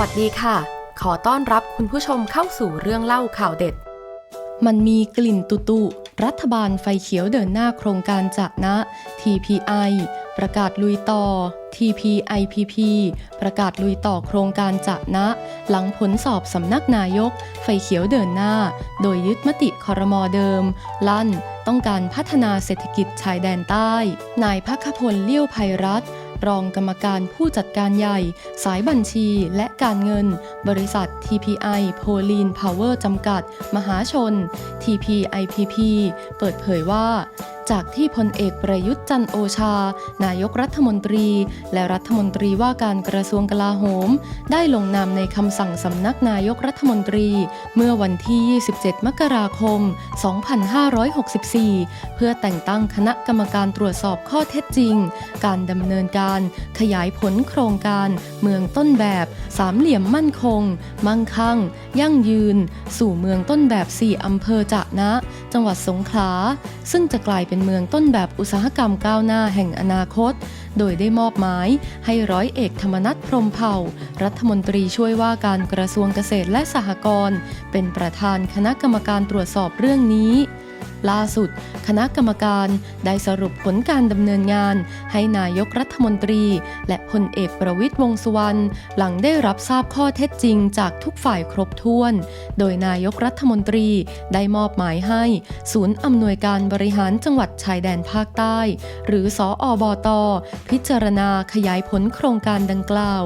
วัสดีค่ะ ขอต้อนรับคุณผู้ชมเข้าสู่เรื่องเล่าข่าวเด็ด มันมีกลิ่นตุตุรัฐบาลไฟเขียวเดินหน้าโครงการจะนะ TPI ประกาศลุยต่อ TPIPP ประกาศลุยต่อโครงการจะนะ หลังผลสอบสำนักนายก ไฟเขียวเดินหน้า โดยยึดมติคอรมอเดิม ลั่น ต้องการพัฒนาเศรษฐกิจชายแดนใต้ นายพักพลเลี้ยวภัยรัฐ รองกรรมการผู้จัดการใหญ่ สายบัญชีและการเงิน บริษัท TPI โพลีนพาวเวอร์จำกัด มหาชน TPIPP เปิดเผยว่าจากที่พลเอกประยุทธ์จันโอชา นายกรัฐมนตรี และรัฐมนตรีว่าการกระทรวงกลาโหม ได้ลงนามในคำสั่งสำนักนายกรัฐมนตรี เมื่อวันที่ 27 มกราคม 2564 เพื่อแต่งตั้งคณะกรรมการตรวจสอบข้อเท็จจริง การดำเนินการขยายผลโครงการ เมืองต้นแบบ สามเหลี่ยมมั่นคง มั่งคั่ง ยั่งยืน สู่เมืองต้นแบบ 4 อำเภอจะนะ จังหวัดสงขลา ซึ่งจะกลายเป็นเมืองต้นแบบอุตสาหกรรมก้าวหน้าแห่งอนาคต โดยได้มอบหมายให้ร้อยเอกธรรมนัฐพรมเผ่า รัฐมนตรีช่วยว่าการกระทรวงเกษตรและสหกรณ์เป็นประธานคณะกรรมการตรวจสอบเรื่องนี้ ล่าสุด คณะกรรมการได้สรุปผลการดำเนินงาน ให้นายกรัฐมนตรี และพลเอกประวิตยวงสุวรรณหลังได้รับทราบข้อเท็จจริงจากทุกฝ่ายครบถ้วน โดยนายกรัฐมนตรีได้มอบหมายให้ ศูนย์อำนวยการบริหารจังหวัดชายแดนภาคใต้ หรือสออบต พิจารณาขยายผลโครงการดังกล่าว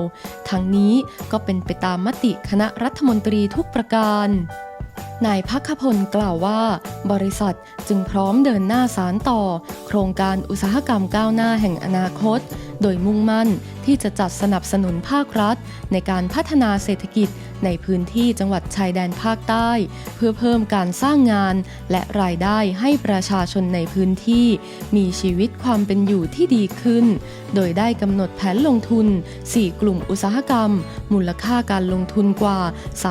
ทั้งนี้ก็เป็นไปตามมติคณะรัฐมนตรีทุกประการ นายพักขพลกล่าวว่า บริษัทจึงพร้อมเดินหน้าสารต่อ โครงการอุตสาหกรรมก้าวหน้าแห่งอนาคต โดยมุ่งมั่น ที่จะจัดสนับสนุนภาครัฐ ในการพัฒนาเศรษฐกิจในพื้นที่จังหวัดชายแดนภาคใต้ เพื่อเพิ่มการสร้างงานและรายได้ให้ประชาชนในพื้นที่ มีชีวิตความเป็นอยู่ที่ดีขึ้น โดยได้กำหนดแผนลงทุน 4 กลุ่มอุตสาหกรรม มูลค่าการลงทุนกว่า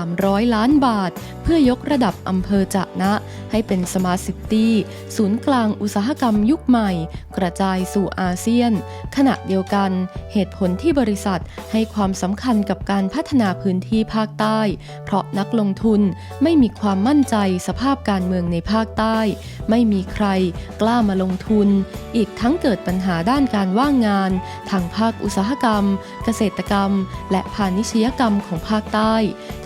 300 ล้านบาท เพื่อยกระดับอำเภอจะนะ ให้เป็นสมาร์ทซิตี้ศูนย์กลางอุตสาหกรรมยุคใหม่ กระจายสู่อาเซียน ขณะเดียวกันเหตุผลที่บริษัทให้ความสำคัญกับการพัฒนาพื้นที่ภาคใต้ เพราะนักลงทุนไม่มีความมั่นใจสภาพการเมืองในภาคใต้ ไม่มีใครกล้ามาลงทุน อีกทั้งเกิดปัญหาด้านการว่างงาน ทางภาคอุตสาหกรรม เกษตรกรรม และพาณิชยกรรมของภาคใต้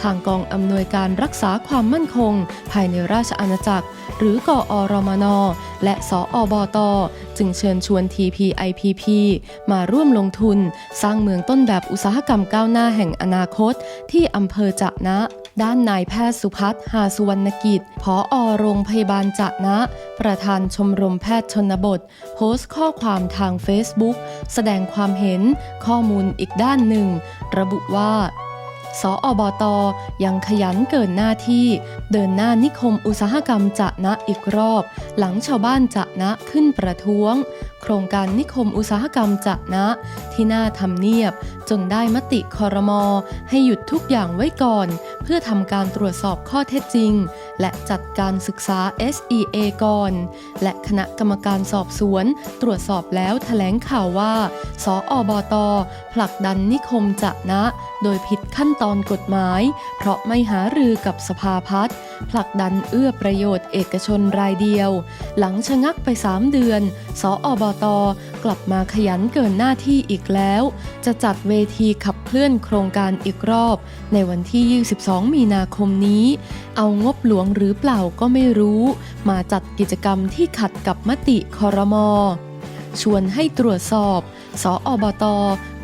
ทางกองอำนวยการรักษาความมั่นคง ภายในราชอาณาจักร หรือกอรมน และสออบต จึงเชิญชวน TPIPP มาร่วมลงทุน สร้างเมืองต้นแบบอุตสาหกรรมก้าวหน้าแห่งอนาคต ที่อำเภอจะนะ ด้านนายแพทย์สุพัฒน์หาสุวรรณกิจผออโรงพยาบาลจะนะ ประธานชมรมแพทย์ชนบท โพสต์ข้อความทาง Facebook แสดงความเห็นข้อมูลอีกด้านหนึ่ง ระบุว่า สออบตยังขยันเกินหน้าที่ เดินหน้านิคมอุตสาหกรรมจะนะอีกรอบ หลังชาวบ้านจะนะขึ้นประท้วง โครงการนิคมอุตสาหกรรมจะนะ ที่หน้าทำเนียบ จนได้มติคอรมอให้หยุดทุกอย่างไว้ก่อน เพื่อทำการตรวจสอบข้อเท็จจริง และจัดการศึกษา SEA ก่อน และคณะกรรมการสอบสวน ตรวจสอบแล้วแถลงข่าวว่า สออบต ผลักดันนิคมจะนะ โดยผิดขั้นตอนกฎหมาย เพราะไม่หารือกับสภาพัฒน์ ผลักดันเอื้อประโยชน์เอกชนรายเดียว หลังชะงักไป 3 เดือน สออบต กลับมาขยันเกินหน้าที่อีกแล้ว จะจัดเวทีขับเคลื่อนโครงการอีกรอบ ในวันที่ 22 มีนาคมนี้ เอางบหลวงหรือเปล่าก็ไม่รู้ มาจัดกิจกรรมที่ขัดกับมติคอรมอชวนให้ตรวจสอบ สออบต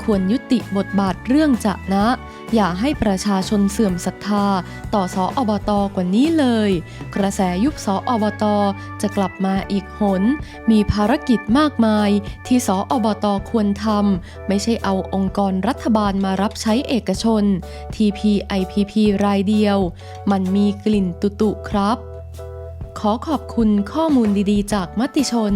ควรยุติบทบาทเรื่องจะนะ อย่าให้ประชาชนเสื่อมศรัทธา ต่อสออบตกว่านี้เลย กระแสยุบสออบตจะกลับมาอีกหน มีภารกิจมากมาย ที่สออบตควรทำไม่ใช่เอาองค์กรรัฐบาลมารับใช้เอกชน TPIPP รายเดียว มันมีกลิ่นตุตุครับ ขอขอบคุณข้อมูลดีๆ จากมติชน